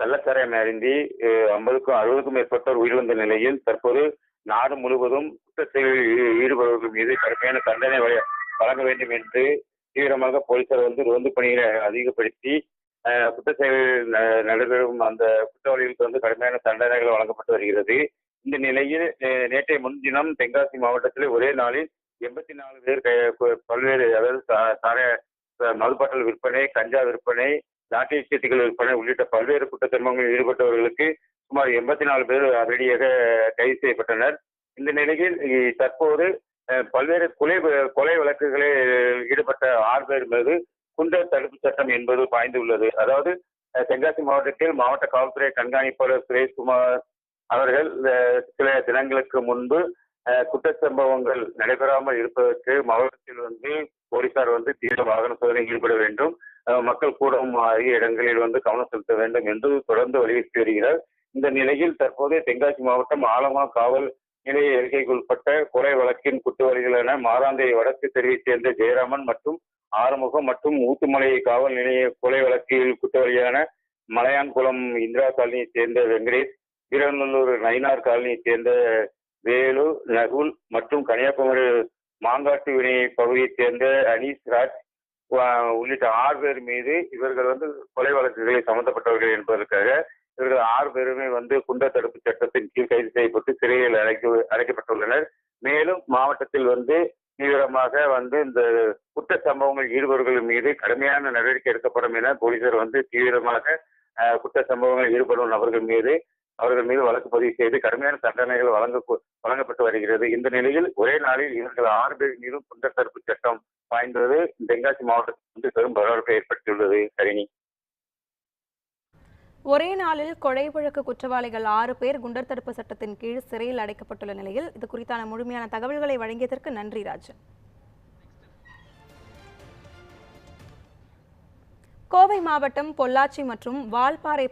கள்ளச்சாராயம் அருந்தி ஐம்பதுக்கும் அறுபதுக்கும் மேற்பட்டோர் உயிரிழந்த நிலையில் தற்போது நாடு முழுவதும் குற்றச்செயலில் ஈ- ஈடுபடுவர்கள் மீது கடுமையான தண்டனை வழங்க வேண்டும் என்று தீவிரமாக போலீசார் வந்து ரோந்து பணியை அதிகப்படுத்தி குற்றச்செயலில் ந- நடைபெறும் அந்த குற்றவாளிகளுக்கு வந்து கடுமையான தண்டனைகள் வழங்கப்பட்டு வருகிறது. இந்த நிலையில் நேற்றைய முன்தினம் தென்காசி மாவட்டத்தில் ஒரே நாளில் எண்பத்தி நாலு பேர் க- பல்வேறு அதாவது சா- சார மதுபாட்டல் விற்பனை கஞ்சா விற்பனை லாட்டரி சீட்டுகள் விற்பனை உள்ளிட்ட பல்வேறு குற்ற குற்றச்சம்பவங்களில் ஈடுபட்டவர்களுக்கு சுமார் எண்பத்தி நாலு பேர் அதிரடியாக கைது செய்யப்பட்டனர். இந்த நிலையில் தற்போது பல்வேறு கொலை கொலை வழக்குகளில் ஈடுபட்ட ஆறு பேர் மீது குண்டர் தடுப்பு சட்டம் என்பது பாய்ந்துள்ளது. அதாவது தென்காசி மாவட்டத்தில் மாவட்ட காவல்துறை கண்காணிப்பாளர் சுரேஷ்குமார் அவர்கள் சில தினங்களுக்கு முன்பு குற்ற குற்றச்சம்பவங்கள் நடைபெறாமல் இருப்பதற்கு மாவட்டத்தில் வந்து போலீசார் வந்து தீவிர வாகன சோதனை ஈடுபட வேண்டும். மக்கள் கூடும் ஆகிய இடங்களில் வந்து கவனம் செலுத்த வேண்டும் என்று தொடர்ந்து வலியுறுத்தி வருகிறார். இந்த நிலையில் தற்போது தென்காசி மாவட்டம் ஆலமா காவல் நிலைய எல்கைக்குட்பட்ட கொலை வழக்கின் குற்றவாளிகளான மாராந்தை வடக்கு தெருவைச் சேர்ந்த ஜெயராமன் மற்றும் ஆறுமுகம் மற்றும் ஊத்துமலை காவல் நிலைய கொலை வழக்கில் குற்றவாளியான மலையான்குளம் இந்திரா காலனியைச் சேர்ந்த வெங்கடேஷ் வீரநல்லூர் நயினார் காலனியைச் சேர்ந்த வேலு நகுல் மற்றும் கன்னியாகுமரி மாங்காட்டு வினை பகுதியைச் சேர்ந்த அனீஸ் ராஜ் உள்ளிட்ட ஆறு பேர் மீது இவர்கள் வந்து கொலை வழக்குகளில் சம்பந்தப்பட்டவர்கள் என்பதற்காக இவர்கள் ஆறு பேருமே வந்து குண்டர் தடுப்பு சட்டத்தின் கீழ் கைது செய்யப்பட்டு சிறையில் அடைக்க அடைக்கப்பட்டுள்ளனர். மேலும் மாவட்டத்தில் வந்து தீவிரமாக வந்து இந்த குற்ற சம்பவங்கள் ஈடுபவர்கள் மீது கடுமையான நடவடிக்கை எடுக்கப்படும் என போலீசார் வந்து தீவிரமாக குற்ற சம்பவங்கள் ஈடுபடும் நபர்கள் மீது அவர்கள் மீது வழக்கு பதிவு செய்து கடுமையான தண்டனைகள் வழங்க வழங்கப்பட்டு வருகிறது. இந்த நிலையில் ஒரே நாளில் இவர்கள் ஆறு பேர் மீதும் குண்டர் தடுப்பு சட்டம் பாய்ந்தது தென்காசி மாவட்டத்தில் வந்து பெரும் பரபரப்பை ஏற்படுத்தியுள்ளது. சரினி. ஒரே நாளில் கொலை வழக்கு குற்றவாளிகள் ஆறு பேர் குண்டர் தடுப்பு சட்டத்தின் கீழ் சிறையில் அடைக்கப்பட்டுள்ள நிலையில் இது குறித்தான முழுமையான தகவல்களை வழங்கியதற்கு நன்றி ராஜன். கோவை மாவட்டம் பொள்ளாச்சி மற்றும் வால்பாறை